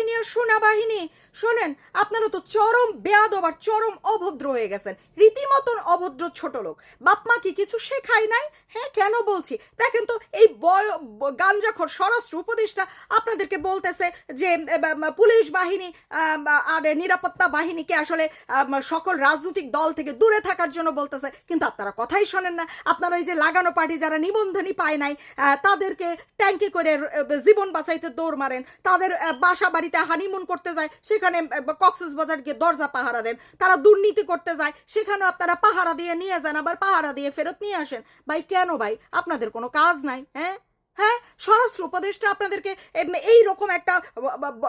বাহিনী আর সোনা বাহিনী শোনেন, আপনারা তো চরম বেয়াদব আর চরম অভদ্র হয়ে গেছেন। রীতিমতন অভদ্র ছোট লোক। বাপমা কি কিছু শেখায় নাই? হ্যাঁ কেন বলছি? দেখেন তো, এই গাঞ্জাখোর স্বরাষ্ট্র উপদেষ্টা আপনাদেরকে বলতেছে যে পুলিশ বাহিনী আর নিরাপত্তা বাহিনীকে আসলে সকল রাজনৈতিক দল থেকে দূরে থাকার জন্য বলতেছে। কিন্তু আপনারা কথাই শোনেন না। আপনারা এই যে লাগানো পার্টি যারা নিবন্ধনই পায় নাই তাদেরকে ট্যাঙ্কি করে জীবন বাঁচাইতে দৌড় মারেন। তাদের বাসা বাড়িতে হানিমুন করতে যায়। সেখানে কক্সেস বাজার গিয়ে দরজা পাহারা দেন। তারা দুর্নীতি করতে যায়, সেখানেও আপনারা পাহারা দিয়ে নিয়ে যান, আবার পাহারা দিয়ে ফেরত নিয়ে আসেন। ভাই, কেন ভাই? আপনাদের কোনো কাজ নাই হ্যাঁ? হ্যাঁ? স্বরাষ্ট্র উপদেষ্টা আপনাদেরকে এম- এইরকম একটা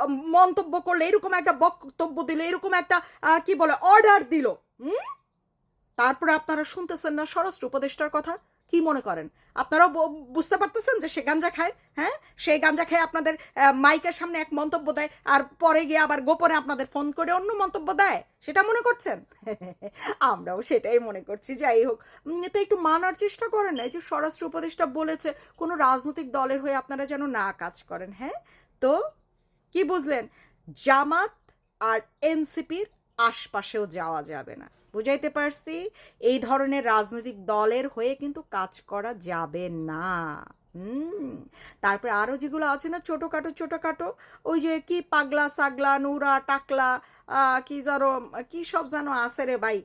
মন্তব্য করলে এরকম একটা বক্তব্য দিল এরকম একটা কি বলে অর্ডার দিল, হুম? তারপরে আপনারা শুনতেছেন না স্বরাষ্ট্র উপদেষ্টার কথা? কি মনে করেন? আপনারাও বুঝতে পারতেছেন যে সে গাঞ্জা খায়? হ্যাঁ? সেই গাঞ্জা খেয়ে আপনাদের মাইকের সামনে এক মন্তব্য দেয়, আর পরে গিয়ে আবার গোপনে আপনাদের ফোন করে অন্য মন্তব্য দেয়? সেটা মনে করছেন? আমরাও সেটাই মনে করছি, যাই হোক। তো একটু মানার চেষ্টা করেন এই যে স্বরাষ্ট্র উপদেষ্টা বলেছে, কোনো রাজনৈতিক দলের হয়ে আপনারা যেন না কাজ করেন হ্যাঁ? তো কি বুঝলেন? জামাত আর এনসিপির আশপাশেও যাওয়া যাবে না। বুঝাইতে পারছি? এই ধরনের রাজনৈতিক দলের হয়ে কিন্তু কাজ করা যাবে না। তারপরে আরও যেগুলো আছে না, ছোটোখাটো ছোটোখাটো, ওই যে কি পাগলা, সাগলা, নুরা, টাকলা কি যেন, কি সব যেন আছে রে ভাই।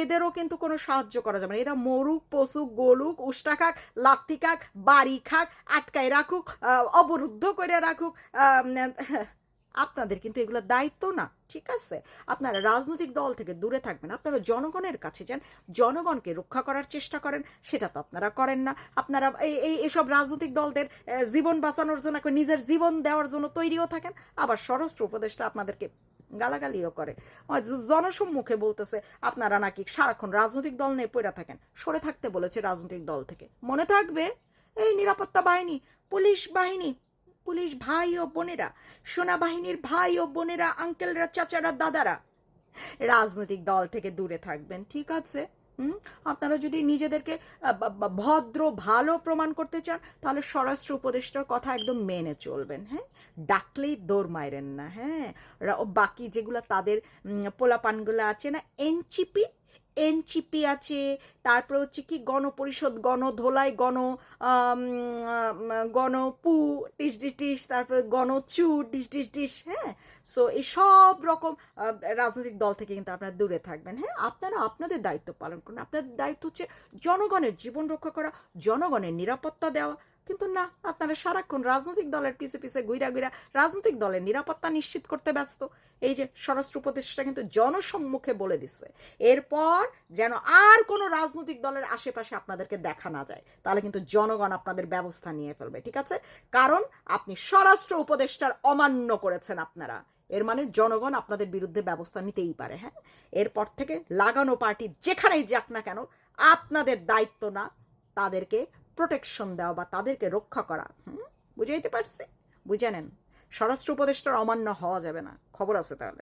এদেরও কিন্তু কোনো সাহায্য করা যাবে না। এরা মরুক, পশুক, গোলুক, উষ্টা খাক, লাত্তি খাক, বাড়ি খাক, আটকায় রাখুক অবরুদ্ধ করে রাখুক আপনাদের কিন্তু এগুলো দায়িত্ব না, ঠিক আছে? আপনারা রাজনৈতিক দল থেকে দূরে থাকবেন, আপনারা জনগণের কাছে যান, জনগণকে রক্ষা করার চেষ্টা করেন, সেটা তো আপনারা করেন না। আপনারা এই এসব রাজনৈতিক দলদের জীবন বাঁচানোর জন্য নিজের জীবন দেওয়ার জন্য তৈরিও থাকেন, আবার স্বরাষ্ট্র উপদেষ্টা আপনাদেরকে গালাগালিও করে। জনসম্মুখে বলতেছে, আপনারা নাকি সারাক্ষণ রাজনৈতিক দল নিয়ে পড়ে থাকেন, সরে থাকতে বলেছে রাজনৈতিক দল থেকে। মনে থাকবে? এই নিরাপত্তা বাহিনী, পুলিশ বাহিনী পুলিশ ভাই ও বোনেরা, সেনাবাহিনীর ভাই ও বোনেরা, আঙ্কেলরা, চাচারা, দাদারা, রাজনৈতিক দল থেকে দূরে থাকবেন, ঠিক আছে? আপনারা যদি নিজেদেরকে ভদ্র, ভালো প্রমাণ করতে চান, তাহলে স্বরাষ্ট্র উপদেষ্টার কথা একদম মেনে চলবেন হ্যাঁ? ডাকলেই দৌড় মাইরেন না হ্যাঁ? বাকি যেগুলো তাদের পোলাপানগুলো আছে না, এনচিপি এনচিপি আছে, তারপর হচ্ছে কি গণপরিষদ, গণধোলাই, গণ গণপু, টিস ডিস টিস, তারপর গণচু ডিস ডিস ডিস হ্যাঁ? সো এই সব রকম রাজনৈতিক দল থেকে কিন্তু আপনারা দূরে থাকবেন হ্যাঁ? আপনারা আপনাদের দায়িত্ব পালন করুন। আপনাদের দায়িত্ব হচ্ছে জনগণের জীবন রক্ষা করা, জনগণের নিরাপত্তা দেওয়া কিন্তু না, আপনারা সারাক্ষণ রাজনৈতিক দলের পিছে পিছে গুইরা গুইরা রাজনৈতিক দলের নিরাপত্তা নিশ্চিত করতে ব্যস্ত। এই যে স্বরাষ্ট্র উপদেষ্টা কিন্তু জনসম্মুখে বলে দিচ্ছে এরপর যেন আর কোনো রাজনৈতিক দলের আশেপাশে আপনাদেরকে দেখা না যায়, তাহলে কিন্তু জনগণ আপনাদের ব্যবস্থা নিয়ে ফেলবে, ঠিক আছে? কারণ আপনি স্বরাষ্ট্র উপদেষ্টার অমান্য করেছেন আপনারা। এর মানে জনগণ আপনাদের বিরুদ্ধে ব্যবস্থা নিতেই পারে হ্যাঁ? এরপর থেকে লাগানো পার্টি যেখানেই যাক না কেন, আপনাদের দায়িত্ব না, তাদেরকে প্রোটেকশন দেওয়া বা তাদেরকে রক্ষা করা। বুঝাইতে পারছি? বুঝে নেন। স্বরাষ্ট্র উপদেষ্টার অমান্য হওয়া যাবে না। খবর আছে তাহলে।